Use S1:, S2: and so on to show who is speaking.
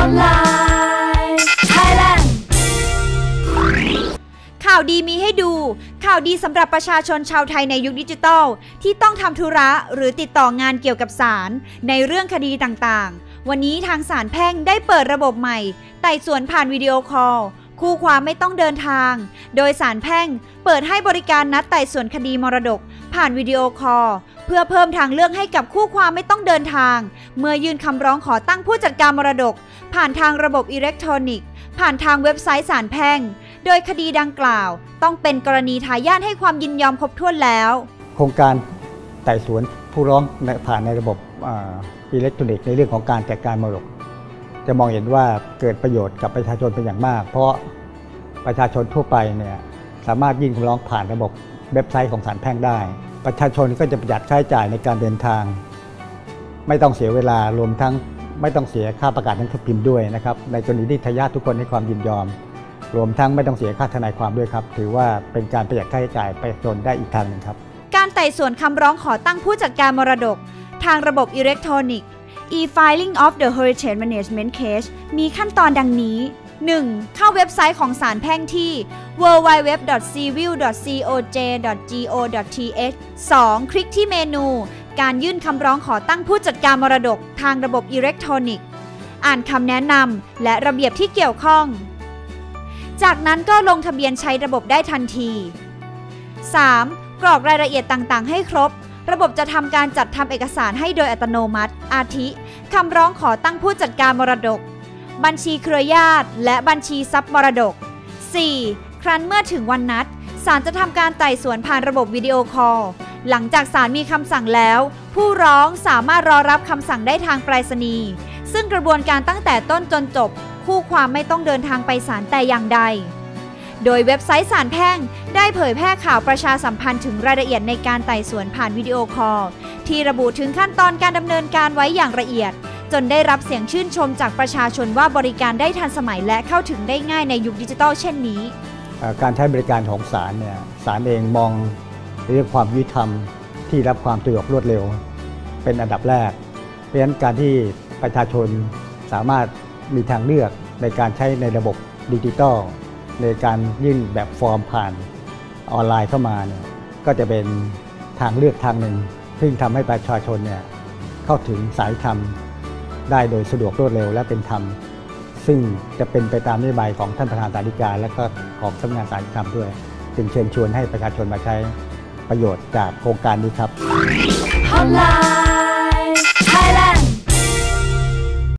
S1: Hotline Thailand
S2: ข่าวดีมีให้ดู ข่าวดีสำหรับประชาชนชาวไทยในยุคดิจิทัลที่ต้องทำธุระหรือติดต่องานเกี่ยวกับศาลในเรื่องคดีต่างๆ วันนี้ทางศาลแพ่งได้เปิดระบบใหม่ ไต่สวนผ่านวิดีโอคอลคู่ความไม่ต้องเดินทาง โดยศาลแพ่ง เปิดให้บริการนัดไต่สวนคดีมรดก ผ่านวิดีโอคอล พื่อเพิ่มทางเลือกให้กับคู่ความไม่ต้องเดินทาง เมื่อยื่นคำร้องขอตั้งผู้จัดการมรดก ผ่านทางระบบอิเล็กทรอนิกส์ ผ่านทางเว็บไซต์ศาลแพ่ง โดยคดีดังกล่าว ต้องเป็นกรณีทายาทให้ความยินยอมครบถ้วนแล้ว
S3: โครงการไต่สวนผู้ร้องผ่านในระบบอิเล็กทรอนิกส์ในเรื่องของการจัดการมรดก จะมองเห็นว่าเกิดประโยชน์กับประชาชนเป็นอย่างมาก เพราะประชาชนทั่วไปเนี่ยสามารถยื่นคำร้องผ่านระบบเว็บไซต์ของศาลแพ่งได้ ประชาชนก็จะประหยัดค่าใช้จ่ายในการเดินทาง ไม่ต้องเสียเวลารวมทั้งไม่ต้องเสียค่าประกาศหนังสือพิมพ์ด้วยนะครับในกรณีที่ทายาททุกคนให้ความยินยอม รวมทั้งไม่ต้องเสียค่าทนายความด้วยครับ ถือว่าเป็นการประหยัดค่าใช้จ่ายประชาชนได้อีกทางหนึ่งครับ
S2: การไต่สวนคำร้องขอตั้งผู้จัดการมรดก ทางระบบอิเล็กทรอนิกส์ e-filing of the heritage management case มีขั้นตอนดังนี้ 1. เข้าเว็บไซต์ของศาลแพ่งที่ www.civil.coj.go.th 2. คลิกที่เมนู การยื่นคำร้องขอตั้งผู้จัดการมรดกทางระบบอิเล็กทรอนิกส์ อ่านคำแนะนำและระเบียบที่เกี่ยวข้อง จากนั้นก็ลงทะเบียนใช้ระบบได้ทันที 3. กรอกรายละเอียดต่างๆ ให้ครบ ระบบจะทำการจัดทำเอกสารให้โดยอัตโนมัติ อาทิ คำร้องขอตั้งผู้จัดการมรดก บัญชีเครือญาติ และบัญชีทรัพย์มรดก 4. ครั้นเมื่อถึงวันนัดศาลจะทำการไต่สวนผ่านระบบวิดีโอคอล หลังจากศาลมีคำสั่งแล้ว ผู้ร้องสามารถรอรับคำสั่งได้ทางไปรษณีย์ซึ่งกระบวนการตั้งแต่ต้นจนจบ คู่ความไม่ต้องเดินทางไปศาลแต่อย่างใด โดยเว็บไซต์ศาลแพ่ง ได้เผยแพร่ข่าวประชาสัมพันธ์ถึงรายละเอียดในการไต่สวนผ่านวิดีโอคอล ที่ระบุถึงขั้นตอนการดำเนินการไว้อย่างละเอียด จนได้รับเสียงชื่นชมจากประชาชนว่าบริการได้ทันสมัยและเข้าถึงได้ง่ายในยุคดิจิทัลเช่นนี้
S3: การใช้บริการของศาลเนี่ยศาลเองมองเรื่องความยุติธรรมที่รับความสะดวกรวดเร็ว เป็นอันดับแรก เพราะฉะนั้นการที่ประชาชนสามารถมีทางเลือกในการใช้ในระบบดิจิทัลในการยื่นแบบฟอร์มผ่านออนไลน์เข้ามาเนี่ยก็จะเป็นทางเลือกทางหนึ่ง ซึ่งทำให้ประชาชนเนี่ยเข้าถึงสายธรรม ได้โดยสะดวกรวดเร็วและเป็นธรรม ซึ่งจะเป็นไปตามนโยบายของท่านประธานสาธิการ และก็ของสำนักงานสาธารณธรรมด้วยจึงเชิญชวนให้ประชาชนมาใช้ประโยชน์จากโครงการนี้ครับ
S1: Online.